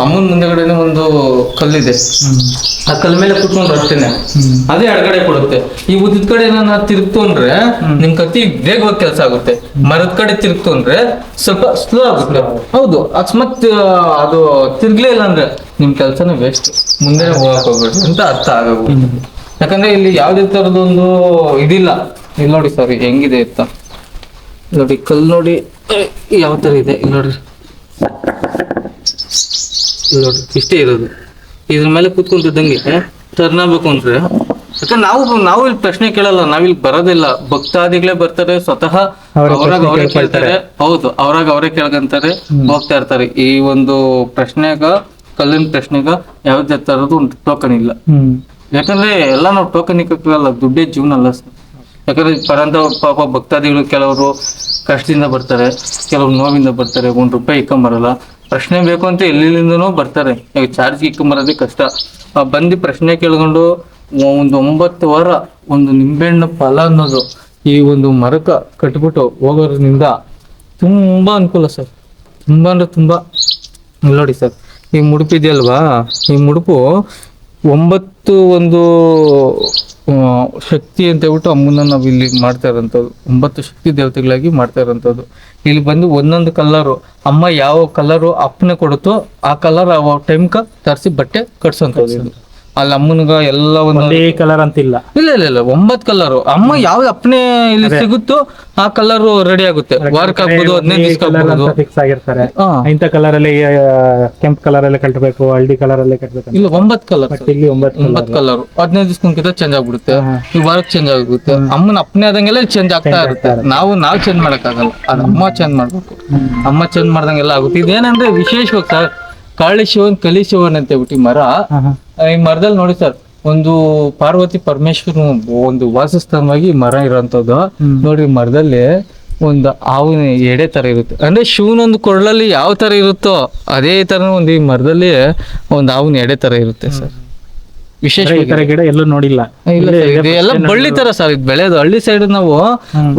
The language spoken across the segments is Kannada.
ಅಮ್ಮನ ಮುಂದೆಗಡೆನೆ ಒಂದು ಕಲ್ಲಿದೆ. ಆ ಕಲ್ ಮೇಲೆ ಕುತ್ಕೊಂಡು ಅಷ್ಟೇನೆ. ಅದೇ ಎಡಗಡೆ ಕೊಡುತ್ತೆ. ಈ ಉದ್ದಿದ ಕಡೆ ನಾನು ತಿರುಗ್ತು ಅಂದ್ರೆ ನಿಮ್ ಕತ್ತಿ ವೇಗವಾಗಿ ಕೆಲಸ ಆಗುತ್ತೆ. ಮರದ ಕಡೆ ತಿರುಗ್ತು ಅಂದ್ರೆ ಸ್ವಲ್ಪ ಸ್ಲೋ ಆಗುತ್ತೆ. ಹೌದು ಅಕಸ್ಮಾತ್ ಅದು ತಿರ್ಗ್ಲೇ ಇಲ್ಲ ಅಂದ್ರೆ ನಿಮ್ ಕೆಲ್ಸನೇ ವೇಸ್ಟ್ ಮುಂದೆ ಹೋಗಕ್ ಹೋಗ್ಬೇಡಿ ಅಂತ ಅರ್ಥ ಆಗಬಹುದು ಯಾಕಂದ್ರೆ ಇಲ್ಲಿ ಯಾವ್ದೇ ತರದೊಂದು ಇದಿಲ್ಲ. ಇಲ್ಲಿ ನೋಡಿ ಸರ್ ಹೆಂಗಿದೆ ಅಂತ. ನೋಡಿ ಕಲ್ ನೋಡಿ ಯಾವ ತರ ಇದೆ? ಇಲ್ಲಿ ನೋಡ್ರಿ. ಇಷ್ಟೇ ಇರೋದು. ಇದ್ರ ಮೇಲೆ ಕೂತ್ಕೊಂತಿದ್ದಂಗೆ ಟರ್ನ್ ಆಗ್ಬೇಕು ಅಂದ್ರೆ. ಯಾಕಂದ್ರೆ ನಾವು ನಾವು ಇಲ್ಲಿ ಪ್ರಶ್ನೆ ಕೇಳಲ್ಲ ನಾವಿಲ್ಲಿ ಬರೋದಿಲ್ಲ. ಭಕ್ತಾದಿಗಳೇ ಬರ್ತಾರೆ ಸ್ವತಃ ಅವರೇ ಅವ್ರಾಗ ಅವರೇ. ಕೇಳ್ತಾರೆ. ಹೌದು ಅವ್ರಾಗ ಅವರೇ ಕೇಳ್ಕೊಂತಾರೆ ಹೋಗ್ತಾ ಇರ್ತಾರೆ. ಈ ಒಂದು ಪ್ರಶ್ನೆಗ ಕಲ್ಲಿನ ಪ್ರಶ್ನೆಗ ಯಾವ್ದೇ ತರದ್ದು ಒಂದು ಟೋಕನ್ ಇಲ್ಲ. ಯಾಕಂದ್ರೆ ಎಲ್ಲ ನಾವು ಟೋಕನ್ ಇಕ್ಕಲ್ಲ ದುಡ್ಡೇ ಜೀವನ ಅಲ್ಲ ಸರ್. ಯಾಕಂದ್ರೆ ಪರಂತ ಪಾಪ ಭಕ್ತಾದಿಗಳು ಕೆಲವರು ಕಷ್ಟದಿಂದ ಬರ್ತಾರೆ ಕೆಲವರು ನೋವಿಂದ ಬರ್ತಾರೆ ಒಂದ್ ರೂಪಾಯಿ ಇಕ್ಕೊಂಬರಲ್ಲ ಪ್ರಶ್ನೆ ಬೇಕು ಅಂತ ಎಲ್ಲಿಂದನೂ ಬರ್ತಾರೆ. ಈಗ ಚಾರ್ಜ್ ಇಕ್ಕೊಂಬರೋದೇ ಕಷ್ಟ. ಬಂದು ಪ್ರಶ್ನೆ ಕೇಳ್ಕೊಂಡು ಒಂದು ಒಂಬತ್ತು ವಾರ ಒಂದು ನಿಂಬೆಹಣ್ಣು ಫಲ ಅನ್ನೋದು ಈ ಒಂದು ಮರಕ ಕಟ್ಬಿಟ್ಟು ಹೋಗೋದ್ರಿಂದ ತುಂಬ ಅನುಕೂಲ ಸರ್. ತುಂಬ ಅಂದ್ರೆ ತುಂಬ. ನೋಡಿ ಸರ್, ಈ ಮುಡುಪು ಇದೆಯಲ್ವಾ ಈ ಮುಡುಪು ಒಂಬತ್ತು ಒಂದು ಶಕ್ತಿ ಅಂತ ಹೇಳ್ಬಿಟ್ಟು ಅಮ್ಮನ ನಾವು ಇಲ್ಲಿ ಮಾಡ್ತಾ ಇರೋಂಥದ್ದು. ಒಂಬತ್ತು ಶಕ್ತಿ ದೇವತೆಗಳಾಗಿ ಮಾಡ್ತಾ ಇರೋಂಥದ್ದು. ಇಲ್ಲಿ ಬಂದು ಒಂದೊಂದು ಕಲರು, ಅಮ್ಮ ಯಾವ ಕಲರು ಅಪ್ಪನೆ ಕೊಡುತ್ತೋ ಆ ಕಲರ್ ಆ ಟೈಮ್ಕ ತರಿಸಿ ಬಟ್ಟೆ ಕಟ್ಸೋಂಥದ್ದು ಅಲ್ಲಿ ಅಮ್ಮನಿಗ ಎಲ್ಲ ಒಂದು ಕಲರ್ ಅಂತಿಲ್ಲ. ಇಲ್ಲ ಇಲ್ಲ ಇಲ್ಲ ಒಂಬತ್ ಕಲರ್ ಅಮ್ಮ ಯಾವ ಅಪ್ನೆ ಇಲ್ಲಿ ಸಿಗುತ್ತೋ ಆ ಕಲರ್ ರೆಡಿ ಆಗುತ್ತೆ. ವರ್ಕ್ ಆಗ್ಬೋದು ಹದಿನೈದು ದಿವಸ ಆಗ್ಬೋದು ಅಂತ ಫಿಕ್ಸ್ ಆಗಿರ್ತಾರೆ. ಇಂಥ ಕಲರ್ ಅಲ್ಲಿ ಕೆಂಪ್ ಕಲರ್ ಅಲ್ಲಿ ಕಟ್ಟಬೇಕು ಹಳದಿ ಕಲರ್ ಅಲ್ಲಿ ಕಟ್ಟಬೇಕು ಇಲ್ಲ ಒಂಬತ್ ಕಲರ್ ಇಲ್ಲಿ ಒಂಬತ್ ಒಂಬತ್ ಕಲರ್ ಹದಿನೈದು ದಿವಸಕ್ಕಿಂತ ಚೇಂಜ್ ಆಗ್ಬಿಡುತ್ತೆ. ಈ ವರ್ಕ್ ಚೇಂಜ್ ಆಗುತ್ತೆ. ಅಮ್ಮನ ಅಪ್ನೆ ಆದಂಗೆಲ್ಲ ಚೇಂಜ್ ಆಗ್ತಾ ಇರುತ್ತೆ. ನಾವು ನಾವು ಚೇಂಜ್ ಮಾಡಕ್ಕಾಗಲ್ಲ. ಅದು ಅಮ್ಮ ಚೇಂಜ್ ಮಾಡ್ಬೇಕು. ಅಮ್ಮ ಚೇಂಜ್ ಮಾಡ್ದಂಗೆಲ್ಲ ಆಗುತ್ತೆ. ಇದೇನಂದ್ರೆ ವಿಶೇಷವಾಗಿ ಸರ್ ಕಾಳಿ ಶಿವನ್ ಕಲಿ ಶಿವನ್ ಅಂತ ಹೇಳ್ಬಿಟ್ಟು ಈ ಮರ ಈ ಮರದಲ್ಲಿ ನೋಡಿ ಸರ್ ಒಂದು ಪಾರ್ವತಿ ಪರಮೇಶ್ವರ ಒಂದು ವಾಸಸ್ಥಾನವಾಗಿ ಮರ ಇರೋಂಥದ್ದು. ನೋಡ್ರಿ ಮರದಲ್ಲಿ ಒಂದು ಹಾವಿನ ಎಡೆ ತರ ಇರುತ್ತೆ. ಅಂದ್ರೆ ಶಿವನೊಂದು ಕೊರಳಲ್ಲಿ ಯಾವ ತರ ಇರುತ್ತೋ ಅದೇ ತರ ಒಂದು ಈ ಮರದಲ್ಲಿ ಒಂದು ಹಾವಿನ ಎಡೆ ತರ ಇರುತ್ತೆ ಸರ್. ವಿಶೇಷ ಈ ತರ ಗಿಡ ಎಲ್ಲೂ ನೋಡಿಲ್ಲ. ಇಲ್ಲ sir, ಇದು ಎಲ್ಲ ಬಳ್ಳಿ ತರ ಸರ್ ಇದು ಬೆಳೆಯೋದು. ಹಳ್ಳಿ ಸೈಡ್ ನಾವು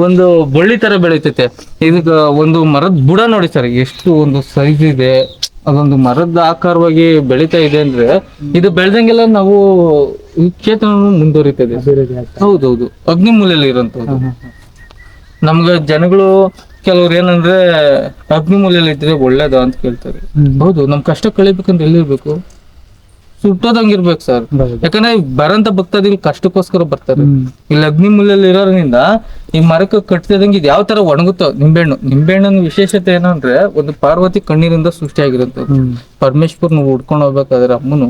ಒಂದು ಬಳ್ಳಿ ತರ ಬೆಳೀತೈತೆ. ಇದಕ್ಕ ಒಂದು ಮರದ ಬುಡ ನೋಡಿ ಸರ್ ಎಷ್ಟು ಒಂದು ಸೈಜ್ ಇದೆ. ಅದೊಂದು ಮರದ ಆಕಾರವಾಗಿ ಬೆಳೀತಾ ಇದೆ ಅಂದ್ರೆ ಇದು ಬೆಳೆದಂಗೆಲ್ಲ ನಾವು ಈ ಮುಂದುವರಿತದೆ. ಹೌದೌದು ಅಗ್ನಿ ಅಗ್ನಿಮೂಲೆಯಲ್ಲಿ ಇರುವಂತದ್ದು ನಮ್ಗೆ ಜನಗಳು ಕೆಲವ್ರು ಏನಂದ್ರೆ ಅಗ್ನಿಮೂಲೆಯಲ್ಲಿ ಇದ್ರೆ ಒಳ್ಳೇದ ಅಂತ ಕೇಳ್ತಾರೆ. ಹೌದು ನಮ್ ಕಷ್ಟ ಕಳಿಬೇಕಂದ್ರೆ ಎಲ್ಲಿರ್ಬೇಕು ಸುಟ್ಟೋದಂಗಿರ್ಬೇಕು ಸರ್. ಯಾಕಂದ್ರೆ ಬರಂತ ಭಕ್ತಾದಿಗಳು ಕಷ್ಟಕ್ಕೋಸ್ಕರ ಬರ್ತಾರೆ. ಈ ಇಲ್ಲಿ ಅಗ್ನಿಮೂಲೆಯಲ್ಲಿ ಇರೋದ್ರಿಂದ ಈ ಮರಕ್ಕೆ ಕಟ್ತಿದಂಗೆ ಇದು ಯಾವ ತರ ಒಣಗುತ್ತೋ ನಿಂಬೆಹಣ್ಣು. ನಿಂಬೆಹಣ್ಣಿನ ವಿಶೇಷತೆ ಏನಂದ್ರೆ ಒಂದು ಪಾರ್ವತಿ ಕಣ್ಣೀರಿಂದ ಸೃಷ್ಟಿಯಾಗಿರುತ್ತೆ. ಪರಮೇಶ್ವರ್ನ ಉಡ್ಕೊಂಡು ಹೋಗ್ಬೇಕಾದ್ರೆ ಅಮ್ಮನು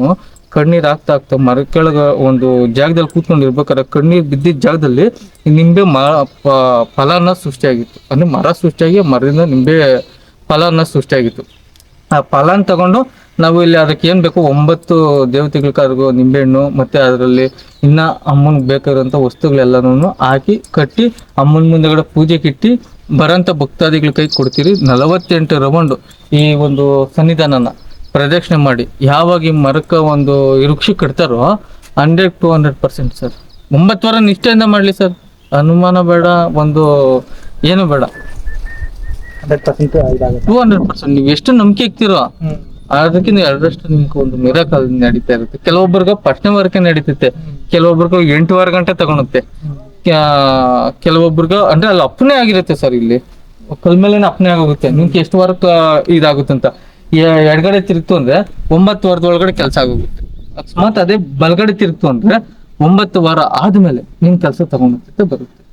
ಕಣ್ಣೀರ್ ಆಗ್ತಾ ಆಗ್ತಾ ಮರ ಕೆಳಗ ಒಂದು ಜಾಗದಲ್ಲಿ ಕೂತ್ಕೊಂಡು ಇರ್ಬೇಕಾದ್ರೆ ಕಣ್ಣೀರ್ ಬಿದ್ದಿದ್ದ ಜಾಗದಲ್ಲಿ ನಿಂಬೆ ಮ ಫಲಾನ ಫಲನ ಸೃಷ್ಟಿಯಾಗಿತ್ತು. ಅಂದ್ರೆ ಮರ ಸೃಷ್ಟಿಯಾಗಿ ಮರದಿಂದ ನಿಂಬೆ ಫಲನ ಸೃಷ್ಟಿಯಾಗಿತ್ತು. ಆ ಫಲನ ತಗೊಂಡು ನಾವು ಇಲ್ಲಿ ಅದಕ್ಕೆ ಏನ್ ಬೇಕು? ಒಂಬತ್ತು ದೇವತೆಗಳ ಕರ್ಗು ನಿಂಬೆಹಣ್ಣು ಮತ್ತೆ ಅದರಲ್ಲಿ ಇನ್ನ ಅಮ್ಮನಿಗೆ ಬೇಕಾಗಿರುವಂತ ವಸ್ತುಗಳೆಲ್ಲನೂ ಹಾಕಿ ಕಟ್ಟಿ ಅಮ್ಮನ ಮುಂದೆಗಡೆ ಪೂಜೆಗೆ ಕಿಟ್ಟಿ ಬರಂತ ಭಕ್ತಾದಿಗಳ ಕೈ ಕೊಡ್ತೀರಿ. ನಲವತ್ತೆಂಟು ರೌಂಡ್ ಈ ಒಂದು ಸನ್ನಿಧಾನನ ಪ್ರದಕ್ಷಿಣೆ ಮಾಡಿ. ಯಾವಾಗ ಈ ಮರಕ್ಕೆ ಒಂದು ವೃಕ್ಷ ಕಟ್ತಾರೋ hundred two hundred percent sir. ಒಂಬತ್ತು ವಾರ ನಿಷ್ಠೆಯಿಂದ ಮಾಡಲಿ ಸರ್. ಅನುಮಾನ ಬೇಡ ಒಂದು ಏನು ಬೇಡ. Two hundred percent. ನೀವು ಎಷ್ಟು ನಂಬಿಕೆ ಇಕ್ತಿರೋ ಅದಕ್ಕಿಂತ ಎರಡರಷ್ಟು ನಿಮ್ಗೆ ಒಂದು ಮಿರಾಕಲ್ ನಡೀತಾ ಇರುತ್ತೆ. ಕೆಲವೊಬ್ಬರಿಗೆ ಪಟ್ಟಣ ವರ್ಗ ನಡೀತೈತೆ. ಕೆಲವೊಬ್ರಿಗೆ ಎಂಟುವರೆ ಗಂಟೆ ತಗೊಳುತ್ತೆ. ಕ್ಯಾ- ಅಂದ್ರೆ ಅಲ್ಲಿ ಅಪ್ಪನೇ ಆಗಿರುತ್ತೆ ಸರ್ ಇಲ್ಲಿ. ಕಲ್ ಅಪ್ನೆ ಅಪ್ಪನೇ ಆಗೋಗುತ್ತೆ. ನಿಮ್ಗೆ ಎಷ್ಟು ವಾರಕ್ಕೆ ಇದಾಗುತ್ತೆ ಅಂತ. ಎಡಗಡೆ ತಿರುಗ್ತು ಅಂದ್ರೆ ಒಂಬತ್ತು ವಾರದ ಒಳಗಡೆ ಕೆಲಸ ಆಗೋಗುತ್ತೆ. ಅಕಸ್ಮಾತ್ ಅದೇ ಬಲಗಡೆ ತಿರುಗ್ತು ಅಂದ್ರೆ ಒಂಬತ್ತು ವಾರ ಆದ್ಮೇಲೆ ನಿಮ್ ಕೆಲಸ ತಗೊಂಡಿರ್ತೈತೆ ಬರುತ್ತೆ.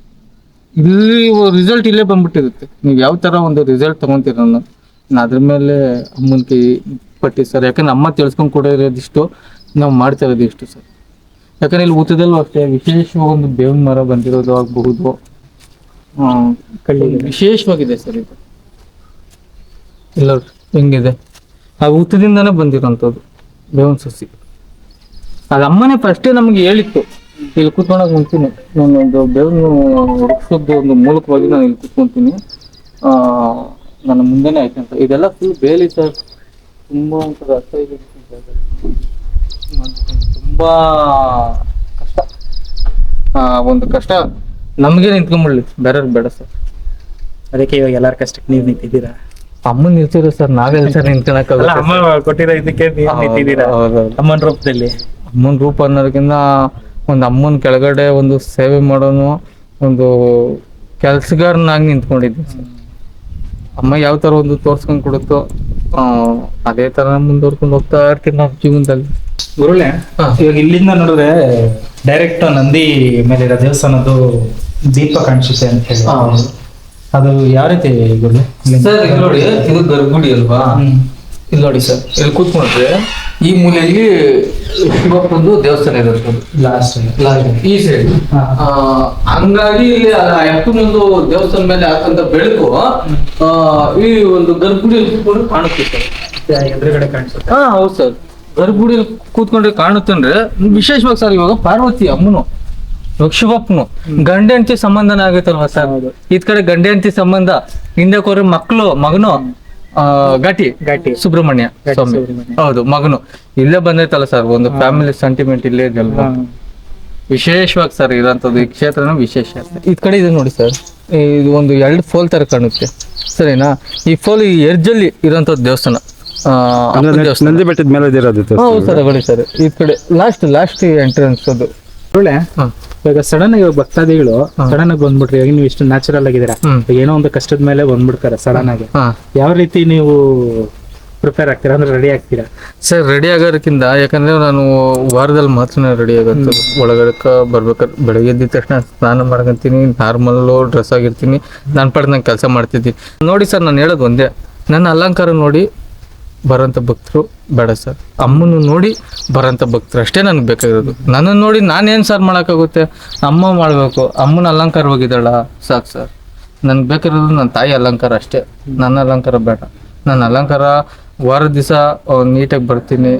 ಇಲ್ಲಿ ರಿಸಲ್ಟ್ ಇಲ್ಲೇ ಬಂದ್ಬಿಟ್ಟಿರುತ್ತೆ. ನೀವು ಯಾವ ತರ ಒಂದು ರಿಸಲ್ಟ್ ತಗೊಂತೀರ ಅನ್ನೋದು. ಅದ್ರ ಮೇಲೆ ಅಮ್ಮನ ಕೈ ಪಟ್ಟಿ ಸರ್. ಯಾಕಂದ್ರೆ ಅಮ್ಮ ತಿಳ್ಸ್ಕೊಂಡ್ ಕೊಡೋದಿಷ್ಟು ನಾವು ಮಾಡ್ತಾ ಇರೋದು ಇಷ್ಟು ಸರ್. ಯಾಕಂದ್ರೆ ಇಲ್ಲಿ ಊತದಲ್ಲೂ ಅಷ್ಟೇ ವಿಶೇಷವಾಗಿ ಒಂದು ಬೇವಿನ ಮರ ಬಂದಿರೋದು ಆಗಬಹುದು. ಕಳ್ಳಿ ವಿಶೇಷವಾಗಿದೆ ಸರ್ ಇದು. ಇಲ್ಲ ಹೆಂಗಿದೆ? ಆ ಊತದಿಂದಾನೇ ಬಂದಿರೋಂಥದ್ದು ಬೇವಿನ ಸಸಿ. ಅದು ಅಮ್ಮನೇ ಫಸ್ಟೇ ನಮ್ಗೆ ಹೇಳಿತ್ತು ಇಲ್ಲಿ ಕೂತ್ಕೊಂಡಾಗ ನಾನು ನಾನೊಂದು ಬೇವಿನ ವೃಕ್ಷದ ಒಂದು ಮೂಲಕವಾಗಿ ನಾನು ಇಲ್ಲಿ ಕೂತ್ಕೊಂತೀನಿ. ಆ ನನ್ನ ಮುಂದೆನೆ ಆಯ್ತು ಅಂತ. ಇದೆಲ್ಲ ಫುಲ್ ಬೇಲಿ ಸರ್ ತುಂಬಾ ಒಂಥರ ಅಸಹ್ಯ ತುಂಬಾ ಕಷ್ಟ. ಆ ಒಂದು ಕಷ್ಟ. ನಮಗೆ ನಿಂತ್ಕೊಂಡ್ಬಿಡ್ಲಿ. ಬೇರೆ ಬೇಡ ಸರ್ ಅದಕ್ಕೆ ಇವಾಗ ಎಲ್ಲಾರ ಕಷ್ಟಕ್ಕೆ ನೀವು ನಿಂತಿದ್ದೀರಾ? ಅಮ್ಮ ನಿಲ್ಸಿರೋ ಸರ್ ನಾವೆಲ್ಲ ಸರ್ ಅಲ್ಲ ಅಮ್ಮ ಕೊಟ್ಟಿರೋ ಇದಕ್ಕೆ ನೀವು ನಿಂತಿದ್ದೀರಾ? ಅಮ್ಮನ ರೂಪದಲ್ಲಿ? ಅಮ್ಮನ ರೂಪ ಅನ್ನೋದಕ್ಕಿಂತ ಒಂದು ಅಮ್ಮನ ಕೆಳಗಡೆ ಒಂದು ಸೇವೆ ಮಾಡೋನು ಒಂದು ಕೆಲ್ಸಗಾರನಾಗಿ ನಿಂತ್ಕೊಂಡಿದ್ದೀನಿ ಸರ್ ಅಮ್ಮ ಯಾವ ತರ ಒಂದು ತೋರ್ಸ್ಕೊಂಡ್ ಕೊಡುತ್ತೋ ಆ, ಅದೇ ತರ ಮುಂದುವರ್ಕೊಂಡು ಹೋಗ್ತಾ ಇರ್ತೀನಿ ನಾವು ಜೀವನದಲ್ಲಿ. ಗುರುಳೆ. ಇವಾಗ ಇಲ್ಲಿಂದ ನೋಡಿದ್ರೆ ಡೈರೆಕ್ಟ್ ನಂದಿ ಮೇಲೆ ಇರೋ ದೇವಸ್ಥಾನದ್ದು ದೀಪ ಕಾಣಿಸುತ್ತೆ ಅಂತ ಹೇಳಿ. ಅದು ಯಾವ ರೀತಿ ಗುರುಳೆ? ಸರ್ ನೋಡಿ ಇದು ಗರ್ಭಗುಡಿ ಅಲ್ವಾ. ಇಲ್ಲಿ ನೋಡಿ ಸರ್ ಇಲ್ಲಿ ಕೂತ್ಕೊಂಡ್ರೆ ಈ ಮೂಲೆಯಲ್ಲಿ ಶಿವಪ್ಪಂದು ದೇವಸ್ಥಾನ ಇರುತ್ತೆ ಲಾಸ್ಟ್ ಈ ಸೈಡ್. ಹಂಗಾಗಿ ಇಲ್ಲಿ ಎಪ್ಪನೊಂದು ದೇವಸ್ಥಾನ ಮೇಲೆ ಹಾಕಂತ ಬೆಳಕು ಈ ಒಂದು ಗರ್ಭಗುಡಿಯಲ್ಲಿ ಕೂತ್ಕೊಂಡು ಕಾಣುತ್ತೆ ಸರ್. ಎದುರುಗಡೆ ಕಾಣಿಸುತ್ತೆ. ಹಾ ಹೌದು ಸರ್. ಗರ್ಭಗುಡಿಯಲ್ಲಿ ಕೂತ್ಕೊಂಡ್ರೆ ಕಾಣುತ್ತೆ ಅಂದ್ರೆ ವಿಶೇಷವಾಗಿ ಸರ್ ಇವಾಗ ಪಾರ್ವತಿ ಅಮ್ಮನು ಶಿವಪ್ಪನು ಗಂಡ ಹೆಂಡತಿ ಸಂಬಂಧನ ಆಗೈತಲ್ವಾ ಸರ್. ಇದ್ ಕಡೆ ಗಂಡ ಹೆಂಡತಿ ಸಂಬಂಧ ಹಿಂದೆ ಕೋರಿ ಮಕ್ಕಳು ಮಗನು ಘಾಟಿ. ಘಟಿ. ಸುಬ್ರಹ್ಮಣ್ಯ ಘಾಟಿ ಸ್ವಾಮಿ. ಸುಬ್ರಹ್ಮಣ್ಯ. ಹೌದು ಮಗನು. ಇಲ್ಲೇ ಬಂದೈತಲ್ಲ ಸರ್ ಒಂದು ಫ್ಯಾಮಿಲಿ ಸೆಂಟಿಮೆಂಟ್ ಇಲ್ಲೇ ಇದೆಯಲ್ವಾ ವಿಶೇಷವಾಗಿ ಸರ್ ಇರೋಂಥದ್ದು ಈ ಕ್ಷೇತ್ರನ ವಿಶೇಷ ಈ ಕಡೆ ಇದೆ ನೋಡಿ ಸರ್ ಇದು ಒಂದು ಎರಡು ಫೋಲ್ ತರ ಕಾಣುತ್ತೆ. ಸರಿನಾ? ಈ ಫೋಲ್ ಈ ಎರ್ಜಲ್ಲಿ ಇರೋಂಥದ್ದು ದೇವಸ್ಥಾನ. ನಂದಿ ಬೆಟ್ಟದ ಮೇಲೆ ಹೌದು ಸರ್ ಸರ್ ಈ ಕಡೆ ಲಾಸ್ಟ್ ಲಾಸ್ಟ್ ಎಂಟ್ರೆನ್ಸ್ ಅದು. ಇವಾಗ ಸಡನ್ ಆಗಿ ಭಕ್ತಾದಿಗಳು. ಸಡನ್ ಆಗಿ ಬಂದ್ಬಿಟ್ರಿ ಇವಾಗ ನೀವು ಇಷ್ಟು ನ್ಯಾಚುರಲ್ ಆಗಿದ್ದೀರಾ? ಏನೋ ಒಂದು ಕಷ್ಟದ ಮೇಲೆ ಬಂದ್ಬಿಡ್ತಾರೆ ಸಡನ್ ಆಗಿ. ಯಾವ ರೀತಿ ನೀವು ಪ್ರಿಪೇರ್ ಆಗ್ತೀರಾ? ಅಂದ್ರೆ ರೆಡಿ ಆಗ್ತೀರಾ? ಸರ್ ರೆಡಿ ಆಗೋದಕ್ಕಿಂತ ಯಾಕಂದ್ರೆ ನಾನು ವಾರದಲ್ಲಿ ಮಾತ್ರ ರೆಡಿ ಆಗುತ್ತೆ ಒಳಗಡೆ ಬರ್ಬೇಕಾದ್ರೆ ಬೆಳಗ್ಗೆ ಎದ್ದ ತಕ್ಷಣ ಸ್ನಾನ ಮಾಡ್ಕೊಂತೀನಿ ನಾರ್ಮಲ್ ಡ್ರೆಸ್ ಆಗಿರ್ತೀನಿ. ನಾನು ಪಡೆದು ಕೆಲಸ ಮಾಡ್ತಿದ್ದೀನಿ ನೋಡಿ ಸರ್ ನಾನು ಹೇಳೋದು ಒಂದೇ. ನನ್ನ ಅಲಂಕಾರ ನೋಡಿ ಬರೋಂಥ ಭಕ್ತರು ಬೇಡ ಸರ್. ಅಮ್ಮನ ನೋಡಿ ಬರೋಂಥ ಭಕ್ತರು ಅಷ್ಟೇ ನನಗೆ ಬೇಕಾಗಿರೋದು. ನನ್ನನ್ನು ನೋಡಿ ನಾನೇನು ಸರ್ ಮಾಡೋಕ್ಕಾಗುತ್ತೆ? ಅಮ್ಮ ಮಾಡಬೇಕು. ಅಮ್ಮನ ಅಲಂಕಾರವಾಗಿದ್ದಾಳ ಸಾಕು ಸರ್ ನನಗೆ ಬೇಕಿರೋದು ನನ್ನ ತಾಯಿ ಅಲಂಕಾರ ಅಷ್ಟೇ. ನನ್ನ ಅಲಂಕಾರ ಬೇಡ. ನನ್ನ ಅಲಂಕಾರ ವಾರ ದಿವಸ ನೀಟಾಗಿ ಬರ್ತೀನಿ.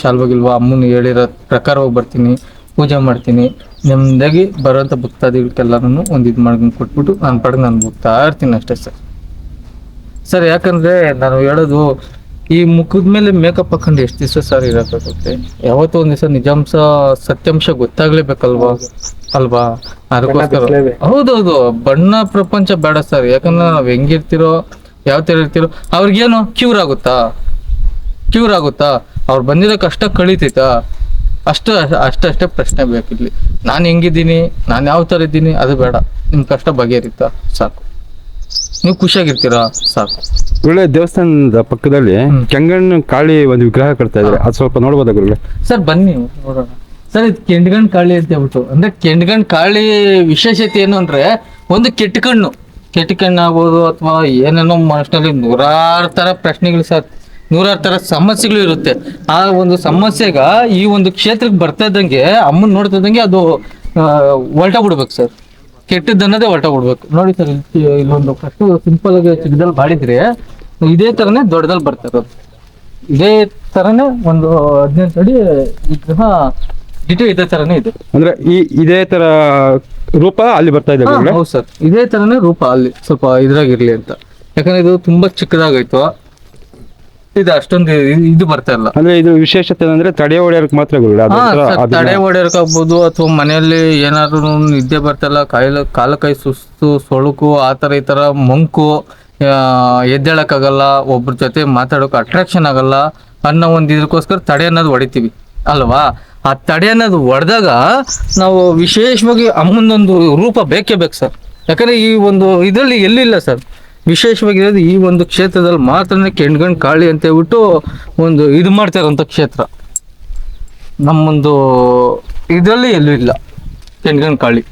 ಶಾಲ್ವಾಗಿಲ್ವಾ? ಅಮ್ಮನ ಹೇಳಿರೋ ಪ್ರಕಾರವಾಗಿ ಬರ್ತೀನಿ. ಪೂಜೆ ಮಾಡ್ತೀನಿ. ನೆಮ್ಮದಿಯಾಗಿ ಬರೋಂಥ ಭಕ್ತಾದಿಗಳಿಗೆಲ್ಲರೂ ಒಂದು ಇದು ಮಾಡ್ಕೊಂಡು ಕೊಟ್ಬಿಟ್ಟು ನಾನು ಪಡೆದು ನಾನು ಹೋಗ್ತಾ ಇರ್ತೀನಿ ಅಷ್ಟೇ ಸರ್ ಸರ್, ಯಾಕಂದರೆ ನಾನು ಹೇಳೋದು ಈ ಮುಖದ ಮೇಲೆ ಮೇಕಪ್ ಹಾಕೊಂಡು ಎಷ್ಟು ದಿವಸ ಸರ್ ಇರಬೇಕಾಗುತ್ತೆ ಯಾವತ್ತೋ ಒಂದ್ ದಿವಸ ನಿಜಾಂಶ ಸತ್ಯಾಂಶ ಗೊತ್ತಾಗ್ಲೇಬೇಕಲ್ವಾ? ಅಲ್ವಾ? ಅದಕ್ಕೋಸ್ಕರ. ಹೌದೌದು. ಬಣ್ಣ ಪ್ರಪಂಚ ಬೇಡ ಸರ್. ಯಾಕಂದ್ರೆ ನಾವ್ ಹೆಂಗಿರ್ತಿರೋ ಯಾವ ತರ ಇರ್ತಿರೋ ಅವ್ರಿಗೇನು ಕ್ಯೂರ್ ಆಗುತ್ತಾ? ಕ್ಯೂರ್ ಆಗುತ್ತಾ? ಅವ್ರ ಬಂದಿರೋ ಕಷ್ಟ ಕಳೀತೈತಾ? ಅಷ್ಟು ಅಷ್ಟಷ್ಟೇ ಪ್ರಶ್ನೆ ಬೇಕಿಲ್ಲಿ ನಾನು ಹೆಂಗಿದ್ದೀನಿ? ನಾನು ಯಾವ ಥರ ಇದ್ದೀನಿ? ಅದು ಬೇಡ. ನಿಮ್ಮ ಕಷ್ಟ ಬಗೆಹರಿತಾ. ಸಾಕು. ನೀವು ಖುಷಿಯಾಗಿರ್ತೀರಾ? ಸಾಕು. ಒಳ್ಳೆ ದೇವಸ್ಥಾನದ ಪಕ್ಕದಲ್ಲಿ ಕೆಂಗಣ್ಣ ಕಾಳಿ ಒಂದು ವಿಗ್ರಹ ಕಟ್ತಾ ಇದ್ದಾರೆ. ಅದು ಸ್ವಲ್ಪ ನೋಡ್ಬೋದಾ ಗುರುಗಳೇ? ಸರ್ ಬನ್ನಿ ನೋಡೋಣ. ಸರ್ ಇದು ಕೆಂಡ್ಗಣ್ ಕಾಳಿ ಅಂತ ಹೇಳ್ಬಿಟ್ಟು ಅಂದ್ರೆ ಕೆಂಡ್ಗಣ್ ಕಾಳಿ ವಿಶೇಷತೆ ಏನು ಅಂದ್ರೆ ಒಂದು ಕೆಟ್ಟ ಕಣ್ಣು ಕೆಟ್ಟ ಕಣ್ಣು ಆಗ್ಬೋದು ಅಥವಾ ಏನೇನೋ ಮನಸ್ಸಿನಲ್ಲಿ ನೂರಾರು ತರ ಪ್ರಶ್ನೆಗಳು ಸರ್ ನೂರಾರು ತರ ಸಮಸ್ಯೆಗಳು ಇರುತ್ತೆ. ಆ ಒಂದು ಸಮಸ್ಯೆಗ ಈ ಒಂದು ಕ್ಷೇತ್ರಕ್ಕೆ ಬರ್ತಾ ಇದ್ದಂಗೆ ಅಮ್ಮನ್ ನೋಡ್ತಾ ಇದ್ದಂಗೆ ಅದು ಹೊಲ್ಟ ಬಿಡ್ಬೇಕು ಸರ್. ಕೆಟ್ಟದ್ದನ್ನದೇ ಹೊರಟ ಕೊಡ್ಬೇಕು. ನೋಡಿ ಸರ್ ಇಲ್ಲೊಂದು ಫಸ್ಟ್ ಸಿಂಪಲ್ ಆಗಿ ಚಿಕ್ಕದಲ್ಲಿ ಬಾಡಿದ್ರೆ ಇದೇ ತರನೇ ದೊಡ್ಡದಲ್ಲಿ ಬರ್ತಾ ಇರೋದು. ಇದೇ ತರನೇ ಒಂದು ಹದಿನೆಂಟು ಅಡಿ ವಿಗ್ರಹ ಡಿಟೋ ಇದೇ ತರನೇ ಇದೆ. ಅಂದ್ರೆ ಈ ಇದೇ ತರ ರೂಪ ಅಲ್ಲಿ ಬರ್ತಾ ಇದೆ ಹೌದು ಸರ್. ಇದೇ ತರನೇ ರೂಪ ಅಲ್ಲಿ ಸ್ವಲ್ಪ ಇದ್ರಾಗಿರ್ಲಿ ಅಂತ. ಯಾಕಂದ್ರೆ ಇದು ತುಂಬಾ ಚಿಕ್ಕದಾಗೈತು ಇದು ಅಷ್ಟೊಂದು ಇದು ಬರ್ತಾ ಇಲ್ಲ. ಅಂದ್ರೆ ಇದು ವಿಶೇಷತೆ ಅಂದ್ರೆ ತಡೆ ಹೊಡೆಯೋಕೆ ಮಾತ್ರ ತಡೆ ಆಗ್ಬೋದು ಸರ್, ತಡೆ ಹೊಡೆಯೋಕ್ಕಾಗ್ಬೋದು ಅಥವಾ ಮನೆಯಲ್ಲಿ ಏನಾದ್ರು ನಿದ್ದೆ ಬರ್ತಲ್ಲ ಕಾಯಿಲೆ ಕಾಲ ಕೈ ಸುಸ್ತು ಸೊಳುಕು ಆತರ ಥರ ಈ ಥರ ಮಂಕು ಆ, ಎದ್ದೇಳಕ್ಕಾಗಲ್ಲ ಒಬ್ರ ಜೊತೆ ಮಾತಾಡೋಕೆ ಅಟ್ರಾಕ್ಷನ್ ಆಗಲ್ಲ ಅನ್ನೋ ಒಂದು ಇದಕ್ಕೋಸ್ಕರ ತಡೆ ಅನ್ನೋದು ಹೊಡಿತೀವಿ ಅಲ್ವಾ? ಆ ತಡೆ ಅನ್ನೋದು ಹೊಡೆದಾಗ ನಾವು ವಿಶೇಷವಾಗಿ ಅಮ್ಮನೊಂದು ರೂಪ ಬೇಕೇ ಬೇಕು ಸರ್. ಯಾಕಂದ್ರೆ ಈ ಒಂದು ಇದರಲ್ಲಿ ಎಲ್ಲಿಲ್ಲ ಸರ್. ವಿಶೇಷವಾಗಿರೋದು ಈ ಒಂದು ಕ್ಷೇತ್ರದಲ್ಲಿ ಮಾತ್ರನೇ ಕೆಂಡ್ಗಣ್ ಕಾಳಿ ಅಂತ ಹೇಳ್ಬಿಟ್ಟು ಒಂದು ಇದು ಮಾಡ್ತಾ ಇರೋಂಥ ಕ್ಷೇತ್ರ. ನಮ್ಮೊಂದು ಇದರಲ್ಲಿ ಎಲ್ಲೂ ಇಲ್ಲ ಕೆಂಡ್ಗನ್ ಕಾಳಿ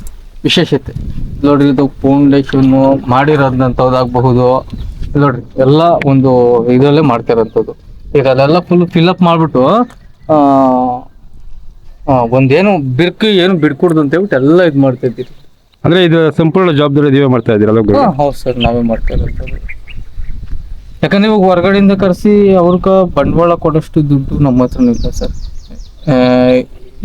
ವಿಶೇಷತೆ. ನೋಡ್ರಿ ಇದು ಫೌಂಡೇಶನ್ ಮಾಡಿರೋದಂಥದ್ದಾಗಬಹುದು. ನೋಡ್ರಿ ಎಲ್ಲ ಒಂದು ಇದರಲ್ಲೇ ಮಾಡ್ತಿರೋಂಥದ್ದು. ಈಗ ಅದೆಲ್ಲ ಫುಲ್ ಫಿಲ್ಅಪ್ ಮಾಡಿಬಿಟ್ಟು ಒಂದೇನು ಬಿರ್ಕು ಏನು ಬಿಡ್ಕೊಡ್ದು ಅಂತ ಹೇಳ್ಬಿಟ್ಟು ಎಲ್ಲ ಇದು ಮಾಡ್ತಾ ಇದ್ದೀರಿ ಅಂದ್ರೆ ಇದು ಸಂಪೂರ್ಣ ಜವಾಬ್ದಾರಿ ನೀವೇ ಮಾಡ್ತಾ ಇದ್ದೀರಲ್ಲ ಹೌದು ಸರ್, ನಾವೇ ಮಾಡ್ತಾ ಇರೋದು. ಯಾಕಂದ್ರೆ ಇವಾಗ ಹೊರಗಡೆಯಿಂದ ಕರೆಸಿ ಅವ್ರಗ ಬಂಡವಾಳ ಕೊಡೋಷ್ಟು ದುಡ್ಡು ನಮ್ಮ ಹತ್ರ ಇಲ್ಲ ಸರ್.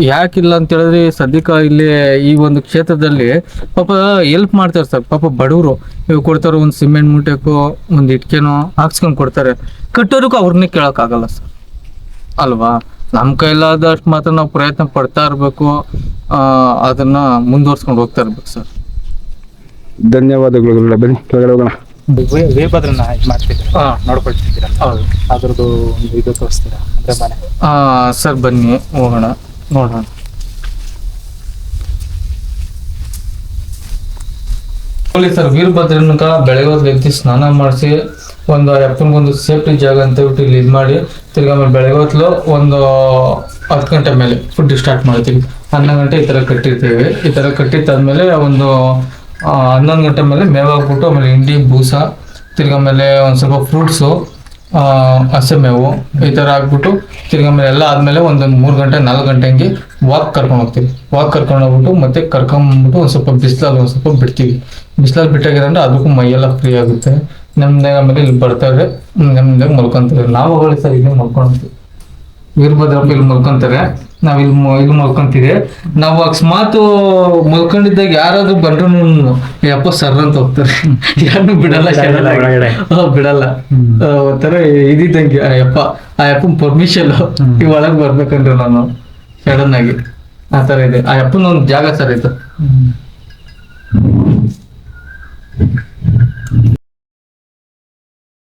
ಯಾಕಿಲ್ಲ ಅಂತ ಹೇಳಿದ್ರೆ ಸದ್ಯಕ್ಕೆ ಇಲ್ಲಿ ಈ ಒಂದು ಕ್ಷೇತ್ರದಲ್ಲಿ ಪಾಪ ಹೆಲ್ಪ್ ಮಾಡ್ತಾರೆ ಸರ್. ಪಾಪ ಬಡವರು ಇವಾಗ ಕೊಡ್ತಾರೆ ಒಂದು ಸಿಮೆಂಟ್ ಮೂಟೆಕೋ, ಒಂದು ಇಟ್ಕೆನೋ ಹಾಕ್ಸ್ಕೊಂಡು ಕೊಡ್ತಾರೆ. ಕಟ್ಟೋದಕ್ಕೂ ಅವ್ರನ್ನೇ ಕೇಳೋಕ್ಕಾಗಲ್ಲ ಸರ್. ಅಲ್ವಾ? ನಮ್ಮ ಕೈಲಾದಷ್ಟು ಮಾತ್ರ ನಾವು ಪ್ರಯತ್ನ ಪಡ್ತಾ ಇರಬೇಕು. ಅದನ್ನ ಮುಂದುವರ್ಸ್ಕೊಂಡು ಹೋಗ್ತಾ ಇರ್ಬೇಕು ಸರ್. ಧನ್ಯವಾದಗಳು ಗುರುಗಳೇ ಬನ್ನಿ ಕೆಳಗಡೆ ಹೋಗೋಣ. ವೀರಭದ್ರನ ಇದು ಮಾಡ್ತಿದ್ದೀರಾ? ಹಾ. ನೋಡ್ಕೊಳ್ತಿದ್ದೀರಾ? ಹೌದು. ಅದ್ರದ್ದು ಒಂದು ಇದು ತೋರಿಸ್ತೀರಾ? ಅಂದ್ರೆ ಮನೆ. ಆ, ಸರ್ ಬನ್ನಿ ಹೋಗೋಣ. ನೋಡೋಣ. ನೋಡಿ ಸರ್ ವೀರಭದ್ರನಕ ಬೆಳಗ್ಗೆ ವ್ಯಕ್ತಿ ಸ್ನಾನ ಮಾಡಿಸಿ ಒಂದು ಅಪ್ಪನಿಗೊಂದು ಸೇಫ್ಟಿ ಜಾಗ ಅಂತ ಹೇಳ್ಬಿಟ್ಟು ಇಲ್ಲಿ ಇದು ಮಾಡಿ ತಿರ್ಗಿ ಆಮೇಲೆ ಬೆಳಗ್ಗೆ ಹೊತ್ತು ಒಂದು ಹತ್ತು ಗಂಟೆ ಮೇಲೆ ಫುಡ್ ಸ್ಟಾರ್ಟ್ ಮಾಡ್ತೀವಿ. ಹನ್ನೊಂದು ಗಂಟೆ ಈ ಥರ ಕಟ್ಟಿರ್ತೀವಿ. ಈ ಥರ ಕಟ್ಟಿದ್ದಾದ್ಮೇಲೆ ಒಂದು ಹನ್ನೊಂದು ಗಂಟೆ ಮೇಲೆ ಮೇವು ಹಾಕ್ಬಿಟ್ಟು ಆಮೇಲೆ ಹಿಂಡಿ, ಬೂಸ, ತಿರ್ಗ ಮೇಲೆ ಒಂದು ಸ್ವಲ್ಪ ಫ್ರೂಟ್ಸು ಹಸೆ ಮೇವು ಈ ಥರ ಹಾಕ್ಬಿಟ್ಟು ತಿರ್ಗಾ ಮೇಲೆ ಎಲ್ಲ ಆದಮೇಲೆ ಒಂದೊಂದು ಮೂರು ಗಂಟೆ, ನಾಲ್ಕು ಗಂಟೆ ಹಂಗೆ ವಾಕ್ ಕರ್ಕೊಂಡು ಹೋಗ್ತೀವಿ. ವಾಕ್ ಕರ್ಕೊಂಡು ಹೋಗ್ಬಿಟ್ಟು ಮತ್ತೆ ಕರ್ಕೊಂಬಿಟ್ಟು ಒಂದು ಸ್ವಲ್ಪ ಬಿಸಿಲಲ್ಲಿ ಒಂದು ಸ್ವಲ್ಪ ಬಿಡ್ತೀವಿ. ಬಿಸಿಲಲ್ಲಿ ಬಿಟ್ಟಾಗಿದ್ರೆ ಅದಕ್ಕೂ ಮೈಯೆಲ್ಲ ಫ್ರೀ ಆಗುತ್ತೆ. ನಮ್ದಾಗ ಆಮೇಲೆ ಇಲ್ಲಿ ಬರ್ತಾರೆ ನಮ್ದಾಗ ಮಲ್ಕೊಂತಾರೆ. ನಾವು ಸರ್ ಇಲ್ಲಿ ಮಲ್ಕೊಂತೀವಿ. ವೀರಭದ್ರಪ್ಪ ಇಲ್ಲಿ ಮಲ್ಕೊಂತಾರೆ. ನಾವ್ ಇಲ್ಲಿ ಇಲ್ಲಿ ಮಲ್ಕೊಂತೀವಿ. ನಾವು ಅಕಸ್ಮಾತ್ ಮಲ್ಕೊಂಡಿದ್ದಾಗ ಯಾರಾದ್ರೂ ಬಂದ್ರು ಯಪ್ಪ ಸರ್ ಅಂತ ಹೋಗ್ತಾರೆ. ಯಾರು ಬಿಡಲ್ಲ ಬಿಡಲ್ಲ. ಒಂಥರ ಇದಿದ್ದಂಗೆ ಆ ಯಪ್ಪ ಆ ಯಪ್ಪನ ಪರ್ಮಿಷನ್ ಈ ಒಳಗ್ ಬರ್ಬೇಕಂದ್ರೆ ನಾನು ಸಡನ್ ಆಗಿ. ಆ ತರ ಇದೆ. ಆ ಯಪ್ಪನ ಒಂದು ಜಾಗ ಸರ್ ಇದು.